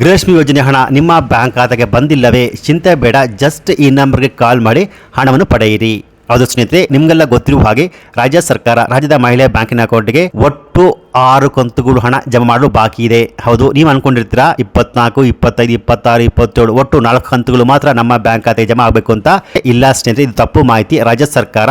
ಗೃಹಲಕ್ಷ್ಮಿ ಯೋಜನೆ ಹಣ ನಿಮ್ಮ ಬ್ಯಾಂಕ್ ಖಾತೆಗೆ ಬಂದಿಲ್ಲವೇ? ಚಿಂತೆ ಬೇಡ ಜಸ್ಟ್ ಈ ನಂಬರ್ಗೆ ಕಾಲ್ ಮಾಡಿ ಹಣವನ್ನು ಪಡೆಯಿರಿ. ಹೌದು ಸ್ನೇಹಿತರೆ, ನಿಮಗೆಲ್ಲ ಗೊತ್ತಿರುವ ಹಾಗೆ ರಾಜ್ಯ ಸರ್ಕಾರ ರಾಜ್ಯದ ಮಹಿಳೆ ಬ್ಯಾಂಕಿನ ಅಕೌಂಟ್ಗೆ ಒಟ್ಟು ಆರು ಕಂತುಗಳು ಹಣ ಜಮಾ ಮಾಡಲು ಬಾಕಿ ಇದೆ. ಹೌದು, ನೀವು ಅನ್ಕೊಂಡಿರ್ತೀರಾ? ಇಪ್ಪತ್ನಾಲ್ಕು, ಇಪ್ಪತ್ತೈದು, ಇಪ್ಪತ್ತಾರು, ಇಪ್ಪತ್ತೇಳು, ಒಟ್ಟು ನಾಲ್ಕು ಕಂತುಗಳು ಮಾತ್ರ ನಮ್ಮ ಬ್ಯಾಂಕ್ ಖಾತೆಗೆ ಜಮಾ ಆಗಬೇಕು ಅಂತ ಇಲ್ಲ ಸ್ನೇಹಿತರೆ, ಇದು ತಪ್ಪು ಮಾಹಿತಿ. ರಾಜ್ಯ ಸರ್ಕಾರ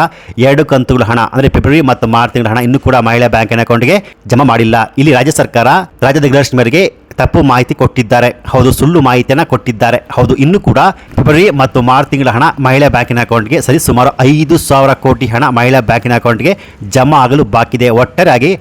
ಎರಡು ಕಂತುಗಳ ಹಣ, ಅಂದರೆ ಫೆಬ್ರವರಿ ಮತ್ತು ಮಾರ್ಚ್ ತಿಂಗಳ ಹಣ ಇನ್ನೂ ಕೂಡ ಮಹಿಳಾ ಬ್ಯಾಂಕಿನ ಅಕೌಂಟ್ಗೆ ಜಮಾ ಮಾಡಿಲ್ಲ. ಇಲ್ಲಿ ರಾಜ್ಯ ಸರ್ಕಾರ ರಾಜ್ಯದ ಗೃಹಲಕ್ಷ್ಮಿಯರಿಗೆ ತಪ್ಪು ಮಾಹಿತಿ ಕೊಟ್ಟಿದ್ದಾರೆ. ಹೌದು, ಸುಳ್ಳು ಮಾಹಿತಿಯನ್ನು ಕೊಟ್ಟಿದ್ದಾರೆ. ಹೌದು, ಇನ್ನೂ ಕೂಡ ಫೆಬ್ರವರಿ ಮತ್ತು ಮಾರ್ಚ್ ತಿಂಗಳ ಹಣ ಮಹಿಳಾ ಬ್ಯಾಂಕಿನ ಅಕೌಂಟ್ಗೆ ಸರಿ ಸುಮಾರು ಐದು ಸಾವಿರ ಕೋಟಿ ಹಣ ಮಹಿಳಾ ಬ್ಯಾಂಕಿನ ಅಕೌಂಟ್ಗೆ ಜಮಾ ಆಗಲು ಬಾಕಿದೆ ಒಟ್ಟಾರೆಯಾಗಿ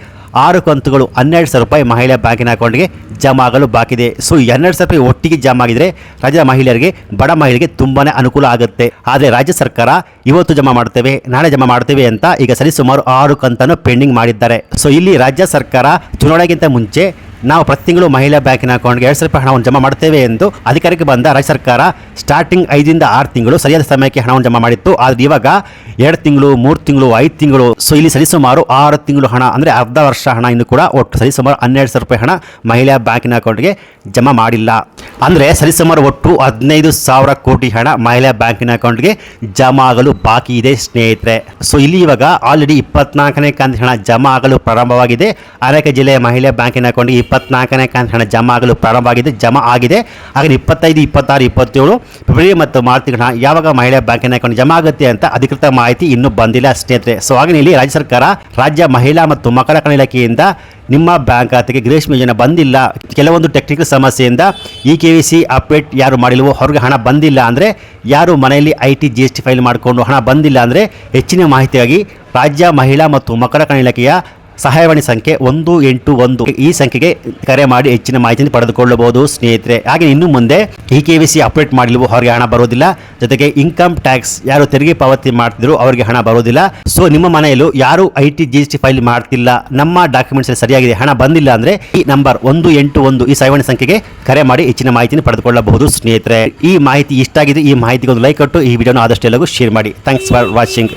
ಆರು ಕಂತುಗಳು ಹನ್ನೆರಡು ಸಾವಿರ ರೂಪಾಯಿ ಮಹಿಳಾ ಬ್ಯಾಂಕಿನ ಅಕೌಂಟ್ಗೆ ಜಮಾ ಆಗಲು ಬಾಕಿದೆ ಸೊ ಹನ್ನೆರಡು ಸಾವಿರ ರೂಪಾಯಿ ಒಟ್ಟಿಗೆ ಜಮಾ ಆಗಿದ್ರೆ ರಾಜ್ಯದ ಮಹಿಳೆಯರಿಗೆ, ಬಡ ಮಹಿಳೆಗೆ ತುಂಬಾ ಅನುಕೂಲ ಆಗುತ್ತೆ. ಆದರೆ ರಾಜ್ಯ ಸರ್ಕಾರ ಇವತ್ತು ಜಮಾ ಮಾಡ್ತೇವೆ ನಾಳೆ ಜಮಾ ಮಾಡ್ತೇವೆ ಅಂತ ಈಗ ಸರಿಸುಮಾರು ಆರು ಕಂತನ್ನು ಪೆಂಡಿಂಗ್ ಮಾಡಿದ್ದಾರೆ. ಸೊ, ಇಲ್ಲಿ ರಾಜ್ಯ ಸರ್ಕಾರ ಚುನಾವಣೆಗಿಂತ ಮುಂಚೆ ನಾವು ಪ್ರತಿ ತಿಂಗಳು ಮಹಿಳಾ ಬ್ಯಾಂಕಿನ ಅಕೌಂಟ್ಗೆ ಎರಡು ಸಾವಿರ ರೂಪಾಯಿ ಹಣವನ್ನು ಜಮಾ ಮಾಡ್ತೇವೆ ಎಂದು ಅಧಿಕಾರಕ್ಕೆ ಬಂದ ರಾಜ್ಯ ಸರ್ಕಾರ ಸ್ಟಾರ್ಟಿಂಗ್ ಐದರಿಂದ ಆರು ತಿಂಗಳು ಸರಿಯಾದ ಸಮಯಕ್ಕೆ ಹಣವನ್ನು ಜಮಾ ಮಾಡಿತ್ತು. ಆದರೆ ಇವಾಗ ಎರಡು ತಿಂಗಳು, ಮೂರು ತಿಂಗಳು, ಐದು ತಿಂಗಳು, ಸೊ ಇಲ್ಲಿ ಸರಿಸುಮಾರು ಆರು ತಿಂಗಳು ಹಣ, ಅಂದರೆ ಅರ್ಧ ವರ್ಷ ಹಣ ಇನ್ನು ಕೂಡ ಒಟ್ಟು ಸರಿಸುಮಾರು ಹನ್ನೆರಡು ಸಾವಿರ ರೂಪಾಯಿ ಹಣ ಮಹಿಳಾ ಬ್ಯಾಂಕಿನ ಅಕೌಂಟ್ಗೆ ಜಮಾ ಮಾಡಿಲ್ಲ. ಅಂದರೆ ಸರಿಸುಮಾರು ಒಟ್ಟು ಹದಿನೈದು ಸಾವಿರ ಕೋಟಿ ಹಣ ಮಹಿಳಾ ಬ್ಯಾಂಕಿನ ಅಕೌಂಟ್ಗೆ ಜಮಾ ಆಗಲು ಬಾಕಿ ಇದೆ, ಸ್ನೇಹಿತರೆ. ಸೊ ಇಲ್ಲಿ ಇವಾಗ ಆಲ್ರೆಡಿ ಇಪ್ಪತ್ನಾಲ್ಕನೇ ಕಂತು ಹಣ ಜಮಾ ಆಗಲು ಪ್ರಾರಂಭವಾಗಿದೆ. ಅನೇಕ ಜಿಲ್ಲೆಯ ಮಹಿಳಾ ಬ್ಯಾಂಕಿನ ಅಕೌಂಟ್ಗೆ ಇಪ್ಪತ್ನಾಲ್ಕನೇ ಕಂತು ಹಣ ಜಮಾ ಆಗಲು ಪ್ರಾರಂಭವಾಗಿದೆ, ಜಮಾ ಆಗಿದೆ. ಹಾಗೆ ಇಪ್ಪತ್ತೈದು, ಇಪ್ಪತ್ತಾರು, ಇಪ್ಪತ್ತೇಳು, ಫೆಬ್ರವರಿ ಮತ್ತು ಮಾರ್ಚ್ ಹಣ ಯಾವಾಗ ಮಹಿಳಾ ಬ್ಯಾಂಕಿನ ಅಕೌಂಟ್ ಜಮಾ ಆಗುತ್ತೆ ಅಂತ ಅಧಿಕೃತ ಮಾಹಿತಿ ಇನ್ನೂ ಬಂದಿಲ್ಲ, ಸ್ನೇಹಿತರೆ. ಸೊ ಹಾಗೆ ಇಲ್ಲಿ ರಾಜ್ಯ ಸರ್ಕಾರ ರಾಜ್ಯ ಮಹಿಳಾ ಮತ್ತು ಮಕ್ಕಳ ಇಲಾಖೆಯಿಂದ ನಿಮ್ಮ ಬ್ಯಾಂಕ್ ಖಾತೆಗೆ ಗೃಹಲಕ್ಷ್ಮಿ ಯೋಜನೆ ಬಂದಿಲ್ಲ. ಕೆಲವೊಂದು ಟೆಕ್ನಿಕಲ್ ಸಮಸ್ಯೆಯಿಂದ ಈ ಕೆ ವಿ ಸಿ ಅಪ್ಡೇಟ್ ಯಾರು ಮಾಡಿಲ್ವೋ ಅವ್ರಿಗೆ ಹಣ ಬಂದಿಲ್ಲ ಅಂದರೆ ಯಾರು ಮನೆಯಲ್ಲಿ I T G S T file ಮಾಡಿಕೊಂಡು ಹಣ ಬಂದಿಲ್ಲ ಅಂದರೆ ಹೆಚ್ಚಿನ ಮಾಹಿತಿಯಾಗಿ ರಾಜ್ಯ ಮಹಿಳಾ ಮತ್ತು ಮಕ್ಕಳ ಕಲ್ಯಾಣ ಇಲಾಖೆಯ ಸಹಾಯವಾಣಿ ಸಂಖ್ಯೆ ಒಂದು ಎಂಟು ಒಂದು. ಈ ಸಂಖ್ಯೆಗೆ ಕರೆ ಮಾಡಿ ಹೆಚ್ಚಿನ ಮಾಹಿತಿಯನ್ನು ಪಡೆದುಕೊಳ್ಳಬಹುದು ಸ್ನೇಹಿತರೆ. ಹಾಗೆ ಇನ್ನು ಮುಂದೆ e K Y C update ಮಾಡಿಲ್ವೋ ಅವರಿಗೆ ಹಣ ಬರೋದಿಲ್ಲ. ಜೊತೆಗೆ ಇನ್ಕಮ್ ಟ್ಯಾಕ್ಸ್ ಯಾರು ತೆರಿಗೆ ಪಾವತಿ ಮಾಡ್ತಿದ್ರು ಅವರಿಗೆ ಹಣ ಬರೋದಿಲ್ಲ. ಸೊ ನಿಮ್ಮ ಮನೆಯಲ್ಲೂ ಯಾರು I T G S T file ಮಾಡ್ತಿಲ್ಲ. ನಮ್ಮ ಡಾಕ್ಯುಮೆಂಟ್ಸ್ ಸರಿಯಾಗಿದೆ. ಹಣ ಬಂದಿಲ್ಲ ಅಂದ್ರೆ ಈ ನಂಬರ್ ಒಂದು ಎಂಟು ಒಂದು ಈ ಸಹಾಯವಾಣಿ ಸಂಖ್ಯೆಗೆ ಕರೆ ಮಾಡಿ ಹೆಚ್ಚಿನ ಮಾಹಿತಿಯನ್ನು ಪಡೆದುಕೊಳ್ಳಬಹುದು ಸ್ನೇಹಿತರೆ. ಈ ಮಾಹಿತಿ ಇಷ್ಟ ಆಗಿದೆ ಈ ಮಾಹಿತಿಗೆ ಒಂದು ಲೈಕ್ ಕೊಟ್ಟು ಈ ವಿಡಿಯೋನ ಆದಷ್ಟು ಎಲ್ಲರಿಗೂ ಶೇರ್ ಮಾಡಿ. Thanks for watching.